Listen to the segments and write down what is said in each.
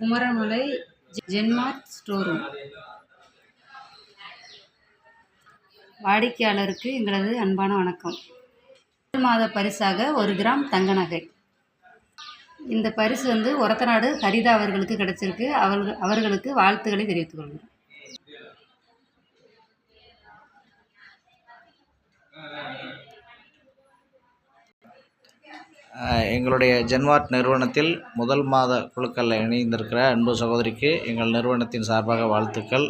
Kumaramalai ஜென்மார்ட் store room வாடிக்கையாளருக்கு எங்களது அன்பான வணக்கம். முதல் மாத பரிசாக ஒரு கிராம் தங்க நகை இந்த பரிசு வந்து ஒரத்தநாடு ஹரிதா அவர்களுக்கு கிடைச்சிருக்கு. அவர்கள் அவர்களுக்கு வாழ்த்துக்களை தெரிவித்துக் கொள்கிறோம். Thank you. எங்களுடைய ஜென்வார்ட் நிறுவனத்தில் முதல் மாத குழுக்களில் இணைந்திருக்கிற அன்பு சகோதரிக்கு எங்கள் நிறுவனத்தின் சார்பாக வாழ்த்துக்கள்.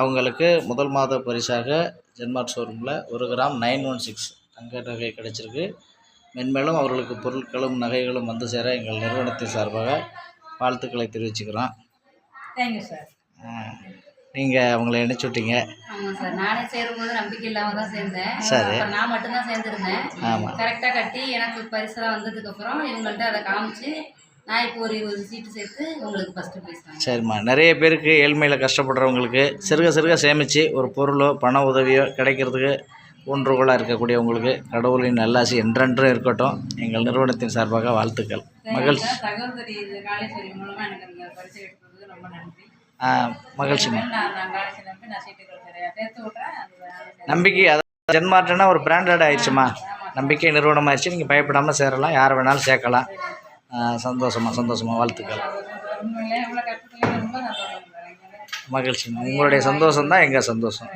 அவங்களுக்கு முதல் மாத பரிசாக ஜென்மார்ட் ஷோரூமில் ஒரு கிராம் நைன் ஒன் சிக்ஸ் தங்க நகை கிடைச்சிருக்கு. மென்மேலும் அவர்களுக்கு பொருட்களும் நகைகளும் வந்து சேர எங்கள் நிறுவனத்தின் சார்பாக வாழ்த்துக்களை தெரிவிச்சுக்கிறோம். தேங்க்யூ சார் நீங்கள் அவங்கள இணைச்சி விட்டீங்க. ஆமாம் சார். நானே சேரும்போது நம்பிக்கை இல்லாமல் தான் சேர்ந்தேன். சரி. அப்புறம் நான் மட்டும்தான் சேர்ந்துருந்தேன். ஆமாம் கரெக்டாக கட்டி எனக்கு பரிசெல்லாம் வந்ததுக்கப்புறம் இவங்கள்ட்ட அதை காமிச்சு நான் இப்போ ஒரு இருபது சீட்டு சேர்த்து உங்களுக்கு ஃபஸ்ட்டு ப்ரைஸ் வாங்க சரிம்மா. நிறைய பேருக்கு ஏழ்மையில் கஷ்டப்படுறவங்களுக்கு சிறுக சிறுக சேமித்து ஒரு பொருளோ பண உதவியோ கிடைக்கிறதுக்கு ஒன்றுகோலாக இருக்கக்கூடியவங்களுக்கு கடவுளின் நல்லாசி என்றென்றும் இருக்கட்டும். எங்கள் நிறுவனத்தின் சார்பாக வாழ்த்துக்கள். மகிழ்ச்சி சகோதரி காலேஸ்வரி மூலமாக எனக்கு அந்த பரிசு எடுத்ததுக்கு ரொம்ப நன்றி. ஆ, நம்பிக்கை அதாவது ஜென்மார்ட்னா ஒரு பிராண்டட் ஆயிடுச்சுமா? நம்பிக்கை நிறுவனம் ஆயிடுச்சு நீங்கள் பயப்படாமல் சேரலாம். யார் வேணாலும் சேர்க்கலாம். சந்தோஷமா சந்தோஷமா. வாழ்த்துக்கள். மகிழ்ச்சிம்மா உங்களுடைய சந்தோஷம் தான் எங்கள் சந்தோஷம்.